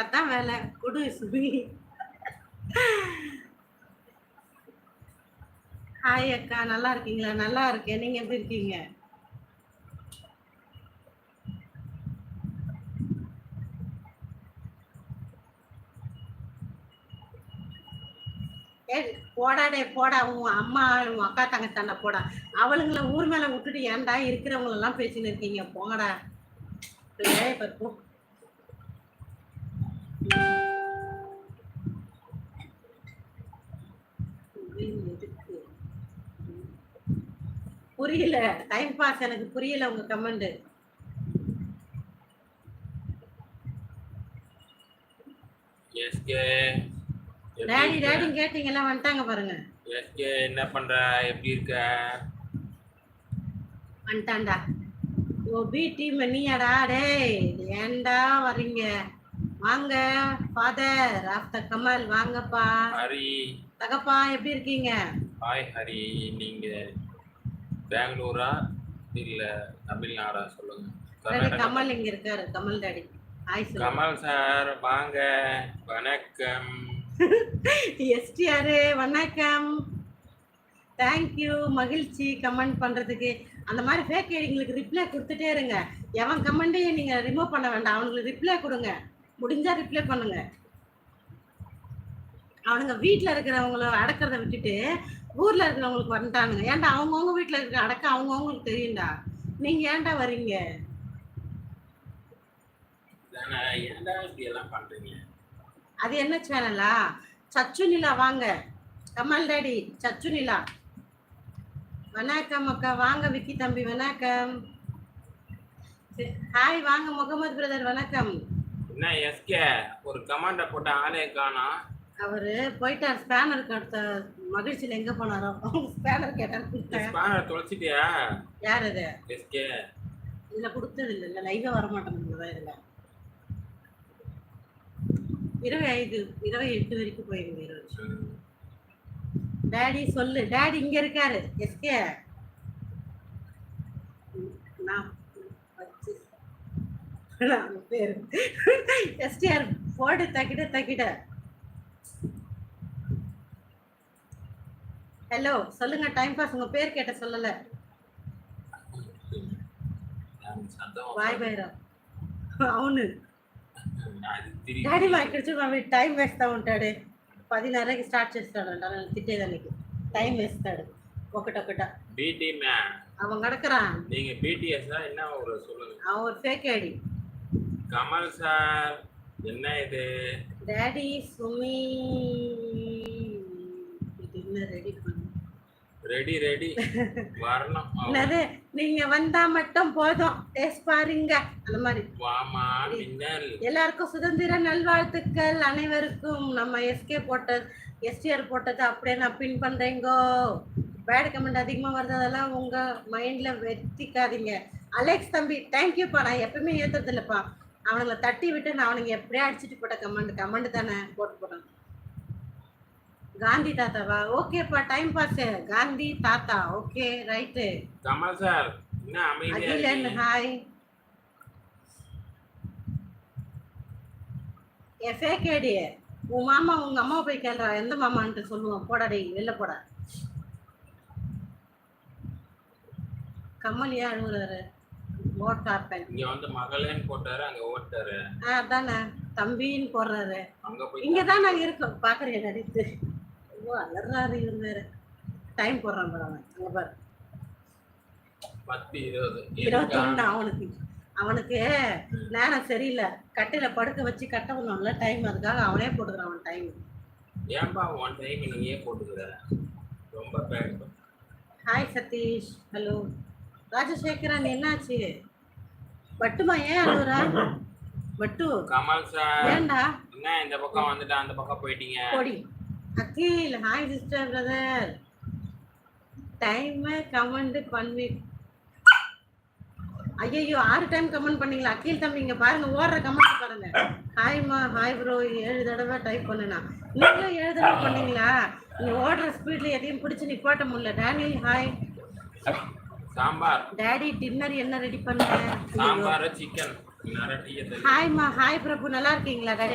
அதான் வேலை. குடு சுபி. ஹாய் அக்கா நல்லா இருக்கீங்களா? நல்லா இருக்கேன். நீங்க எப்படி இருக்கீங்க? ஏ போடாடே போடா. உன் அம்மா உன் அக்கா தங்க சண்டை போடா. அவளுங்கள ஊர் மேல விட்டுட்டு ஏன்டா இருக்கிறவங்களெல்லாம் பேசின்னு இருக்கீங்க? போங்கடா. ஏய் புரியல. டைம் பாஸ் எனக்கு புரியல உங்க கமெண்ட் எஸ்கே. டேடி டேடி கேட்டீங்கல்ல வந்துட்டாங்க பாருங்க. எஸ்கே என்ன பண்ற? எப்படி இருக்க? வந்துட்டான்டா. ஓ பி டீம் நீயாடா? டேய் ஏன்டா வர்றீங்க? வாங்க ஃபாதர் ஆஃப்டர் கமல் வாங்கப்பா. ஹரி. தகப்பா எப்படி இருக்கீங்க? ஹாய் ஹரி. நீங்க பெங்களூரா இல்ல தமிழ்நாடா சொல்லுங்க. கமல் இங்க இருக்காரு கமல் டாடி. கமல் சார் வாங்க. வணக்கம். எஸ்டிஆர் வணக்கம். தேங்க்யூ மகிழ்ச்சி கமெண்ட் பண்றதுக்கு. அந்த மாதிரி ஃபேக் ஐடிங்களுக்கு ரிப்ளை கொடுத்துட்டே இருங்க. எவன் கமெண்ட்டையும் நீங்க ரிமூவ் பண்ண வேண்டாம். அவனுங்களுக்கு ரிப்ளை கொடுங்க. முடிஞ்சா ரிப்ளை பண்ணுங்க. அவனுங்க வீட்டில் இருக்கிறவங்கள அடக்கிறத விட்டுட்டு ஊர்ல இருக்கிறவங்களுக்கு வந்துட்டானுங்க. ஏன்டா அவங்கவுங்க வீட்டில் இருக்கிற அடக்க அவங்கவுங்களுக்கு தெரியும்டா. நீங்க ஏன்டா பண்றீங்க? அது என்ன சேனலா? சச்சு நிலா வாங்க. கமல் டாடி சச்சு நிலா. வணக்கம் அக்கா. வாங்க விக்கி தம்பி. வணக்கம். ஹாய் வாங்க முகமது பிரதர் வணக்கம். என்ன எஸ்கே? ஒரு கமாண்ட போட்ட ஆளே காணோம். அவரு போயிட்டார். ஸ்பேனர் அடுத்த மகிழ்ச்சியில் எங்க போனாரோ? ஸ்பேனர் கேட்டார் ஸ்பானர் தொலைச்சிட்டியா? யார் அது? எஸ்கே. இதுல கொடுத்தது இல்லை. இல்லை லைவா வர மாட்டேங்குது இதுல இருபது ஐந்து இருபது எட்டு வரைக்கும் போயிருங்க இருபது டேடி சொல்லு. டேடி இங்க இருக்காரு. எஸ்கே. நான் பேரு எஸ்டிஆர் போடு தக்கிட்ட தக்கிட்ட ஹலோ சொல்லுங்க டைம் பாஸ் உங்க பேர் கேட்ட சொல்லல బాయ్ బాయ్ రా అవును డాడీ మా ఇక్కడ చూడు మమ్మీ టైం వేస్తూ ఉంటాడు పదిన్నరకి స్టార్ట్ చేస్తాడంట నన్ను తిట్టేదానికి టైం వేస్తాడు ఒకటొకట பிடி மேன் அவன் கிடக்குறான் நீங்க பிடிஎஸ் என்ன ஒரு சொல்லுங்க அவன் ஒரு ஃபேக் ஐடி கமல் சார் என்ன இது டேடி சுமி இது என்ன ரெடி பண்ணு ரெடி ரெடி வரணும். என்னது? நீங்க வந்தா மட்டும் போதும். டேஸ்ட் பாருங்க. அந்த மாதிரி. வாமா மின்னல். எல்லாருக்கும் சுதந்திர நல்வாழ்த்துக்கள் அனைவருக்கும். நம்ம எஸ்கே போட்டது எஸ்டிஆர் போட்டது அப்படியே நான் பின் பண்றேங்கோ பேட் கமெண்ட் அதிகமா வருது அதெல்லாம் உங்க மைண்ட்ல வெத்திக்காதீங்க அலெக்ஸ் தம்பி தேங்க்யூப்பா நான் எப்பவுமே ஏத்துறது இல்லப்பா அவனுங்களை தட்டி விட்டு நான் அவனுங்க எப்படியே அடிச்சுட்டு போட்ட கமெண்ட் கமெண்ட் தானே போட்டு போட்டேன் காந்தி தாத்தாவா? ஓகேப்பா டைம் பாஸ் காந்தி தாத்தா. ஓகே ரைட்டு கமல் சார் என்ன அமைதியா? ஹாய் ஃபேக் ஐடி உன் மாமா உங்க அம்மாவை போய் கேள்றா எந்த மாமான்ட்டு சொல்லுவோம். போடா டேய் வெளில போடா. கமல் ஏன் அழுகுறாரு ஓட் கார்பன் இங்க வந்து மகளேன்னு போட்டாரு அங்க ஓட்டாரு. அதானே தம்பின்னு போடுறாரு. இங்க தான் நாங்க இருக்கோம். பாக்குறேன் நடித்து அலறாரு இவன் வேற. டைம் போடுறான் பாரு அவன். அங்க பாரு. பத்து இருபது. இருபத்தொன்னு அவனுக்கு. அவனுக்கு நேரம் சரியில்லை. கட்டையில படுக்க வச்சு கட்ட பண்ணோம்ல டைம் அதுக்காக அவனே போட்டுக்கிறான் அவன் டைம் ஏன்பா ஒன் டைம் நீயே போட்டுக்கிற? ரொம்ப ஹாய் சதீஷ். ஹலோ ராஜசேகரன் என்னாச்சு? பட்டுமா ஏன் அழுகுறா பட்டு கமல் சார் ஏன்டா? என்ன இந்த பக்கம் வந்துட்டு? அந்த பக்கம் போயிட்டீங்க. போடி. Akhil hi sister brother time comment பண்ணி ஐயோ ஆறு டைம் கமெண்ட் பண்ணீங்களா? அகில் தம்பி இங்க பாருங்க ஓடுற கமெண்ட் பாருங்க. ஹாய்மா ஹாய் ப்ரோ ஏழு தடவை டைப் பண்ணுனா. நீங்களும் ஏழு தடவை பண்ணீங்களா? நீ ஓடுற ஸ்பீட்ல எதையும் பிடிச்சி நிப்பாட்ட முடியல. Daniel hi sambar. Daddy dinner என்ன ரெடி பண்ண? சாம்பார் சிக்கன் ஹாய்மா ஹாய் பிரபு. நல்லா இருக்கீங்களா டாடி